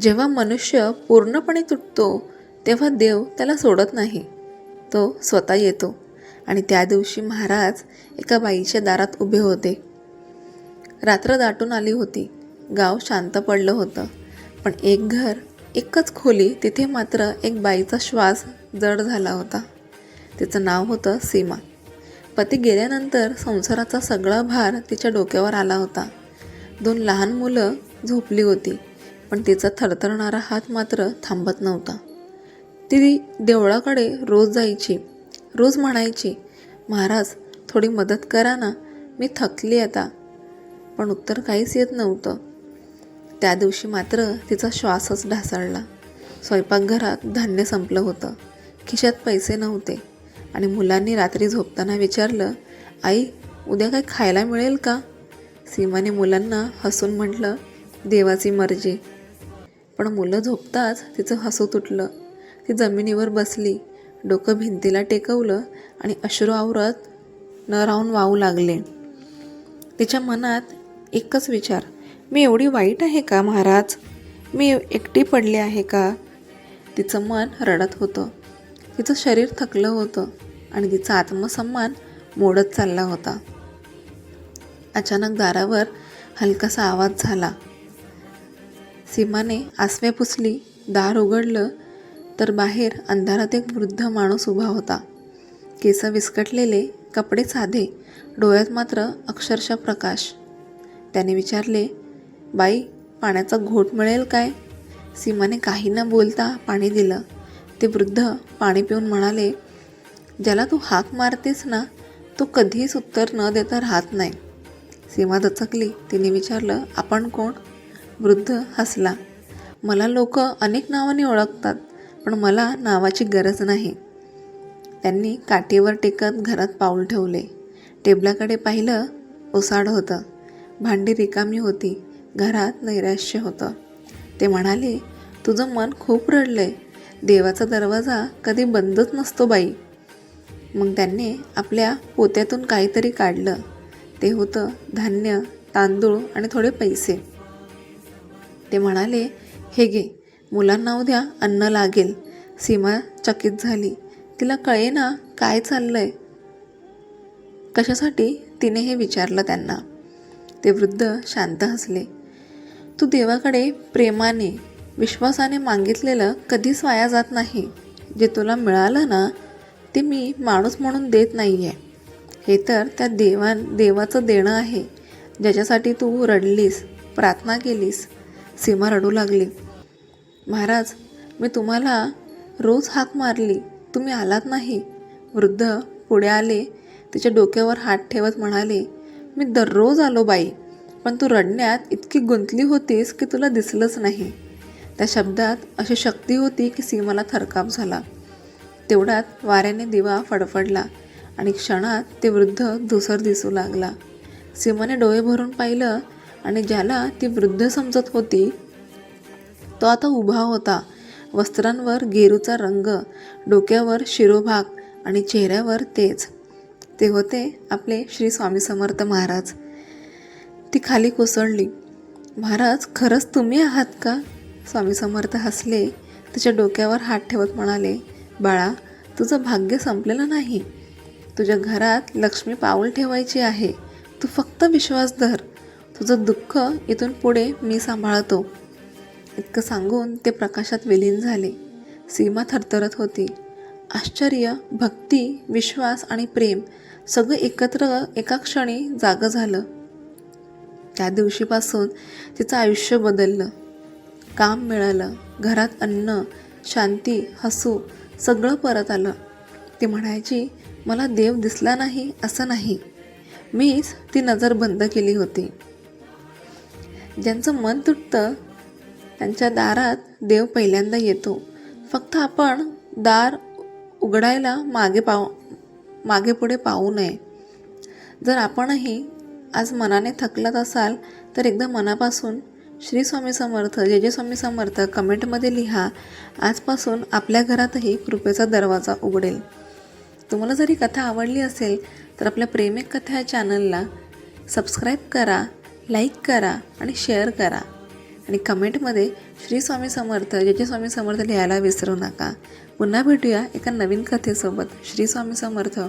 जेव्हा मनुष्य पूर्णपणे तुटतो तेव्हा देव त्याला सोडत नाही. तो स्वतः येतो आणि त्या दिवशी महाराज एका बाईच्या दारात उभे होते. रात्र दाटून आली होती. गाव शांत पडलं होतं. पण एक घर एकच खोली तिथे मात्र एक बाईचा श्वास जड झाला होता. तिचं नाव होतं सीमा. पती गेल्यानंतर संसाराचा सगळा भार तिच्या डोक्यावर आला होता. दोन लहान मुलं झोपली होती. पण तिचा थरथरणारा हात मात्र थांबत नव्हता. ती देवळाकडे रोज जायची रोज म्हणायची महाराज थोडी मदत करा ना मी थकली आता. पण उत्तर काहीच येत नव्हतं. त्या दिवशी मात्र तिचा श्वासच ढासळला. स्वयंपाकघरात धान्य संपलं होतं. खिशात पैसे नव्हते. आणि मुलांनी रात्री झोपताना विचारलं आई उद्या काय खायला मिळेल का? सीमाने मुलांना हसून म्हटलं देवाची मर्जी. पण मुलं झोपताच तिचं हसू तुटलं. ती जमिनीवर बसली डोकं भिंतीला टेकवलं आणि अश्रू आवरत न राहून वाहू लागले. तिच्या मनात एकच विचार मी एवढी वाईट आहे का महाराज? मी एकटी पडली आहे का? तिचं मन रडत होतं. तिचं शरीर थकलं होतं आणि तिचा आत्मसन्मान मोडत चालला होता. अचानक दारावर हलकासा आवाज झाला. सीमाने आसवे पुसली दार उघडलं तर बाहेर अंधारात एक वृद्ध माणूस उभा होता. केस विस्कटलेले कपडे साधे डोळ्यात मात्र अक्षरशः प्रकाश. त्याने विचारले बाई पाण्याचा घोट मिळेल काय? सीमाने काही न बोलता पाणी दिलं. ते वृद्ध पाणी पिऊन म्हणाले ज्याला तू हाक मारतेस ना तो कधीच उत्तर न देता राहत नाही. सीमा दचकली. तिने विचारलं आपण कोण? वृद्ध हसला. मला लोक अनेक नावाने ओळखतात पण मला नावाची गरज नाही. त्यांनी काठीवर टेकत घरात पाऊल ठेवले. टेबलाकडे पाहिलं ओसाड होतं. भांडी रिकामी होती. घरात नैराश्य होतं. ते म्हणाले तुझं मन खूप रडलंय. देवाचा दरवाजा कधी बंदच नसतो बाई. मग त्यांनी आपल्या पोत्यातून काहीतरी काढलं. ते होतं धान्य तांदूळ आणि थोडे पैसे. ते म्हणाले हे गे मुलांना उद्या अन्न लागेल. सीमा चकित झाली. तिला कळेना काय चाललंय? कशासाठी? तिने हे विचारलं त्यांना. ते वृद्ध शांत हसले. तू देवाकडे प्रेमाने विश्वासाने मागितलेलं कधीच वाया जात नाही. जे तुला मिळालं ना ते मी माणूस म्हणून देत नाही आहे हे तर त्या देवान देवाचं देणं आहे. ज्याच्यासाठी तू रडलीस प्रार्थना केलीस सीमा रडू लागली. महाराज मी तुम्हाला रोज हाक मारली. तुम्ही आलात नाही. वृद्ध पुढे आले तिच्या डोक्यावर हात ठेवत म्हणाले मी दररोज आलो बाई पण तू रडण्यात इतकी गुंतली होतीस की तुला दिसलंच नाही. त्या शब्दात अशी शक्ती होती की सीमाला थरकाप झाला. तेवढ्यात वाऱ्याने दिवा फडफडला आणि क्षणात ते वृद्ध धुसर दिसू लागला. सीमाने डोळे भरून पाहिलं आणि ज्याला ती वृद्ध समजत होती तो आता उभा होता. वस्त्रांवर गेरूचा रंग डोक्यावर शिरोभाग आणि चेहऱ्यावर तेज. ते होते आपले श्री स्वामी समर्थ महाराज. ती खाली कोसळली. महाराज खरंच तुम्ही आहात का? स्वामी समर्थ हसले. तिच्या डोक्यावर हात ठेवत म्हणाले बाळा तुझं भाग्य संपलेलं नाही. तुझ्या घरात लक्ष्मी पाऊल ठेवायची आहे. तू फक्त विश्वास धर. तुझं दुःख इथून पुढे मी सांभाळतो. इतकं सांगून ते प्रकाशात विलीन झाले. सीमा थरथरत होती. आश्चर्य भक्ती विश्वास आणि प्रेम सगळं एकत्र एका क्षणी जागं झालं. त्या दिवशीपासून तिचं आयुष्य बदललं. काम मिळालं. घरात अन्न शांती हसू सगळं परत आलं. ती म्हणायची मला देव दिसला नाही असं नाही. मीच ती नजर बंद केली होती. ज्यांचं मन तुटतं त्यांच्या दारात देव पहिल्यांदा येतो. फक्त आपण दार उघडायला मागे पाव मागे पुढे पाहू नये. जर आपणही आज मनाने थकलात असाल तर एकदा मनापासून श्री स्वामी समर्थ जे जे स्वामी समर्थ कमेंटमध्ये लिहा. आजपासून आपल्या घरातही कृपेचा दरवाजा उघडेल. तुम्हाला जरी कथा आवडली असेल तर आपल्या प्रेमिक कथा या चॅनलला सबस्क्राईब करा. लाईक करा आणि शेअर करा. आणि कमेंटमध्ये श्री स्वामी समर्थ ज्याचे स्वामी समर्थ लिहायला विसरू नका. पुन्हा भेटूया एका नवीन कथेसोबत. श्री स्वामी समर्थ.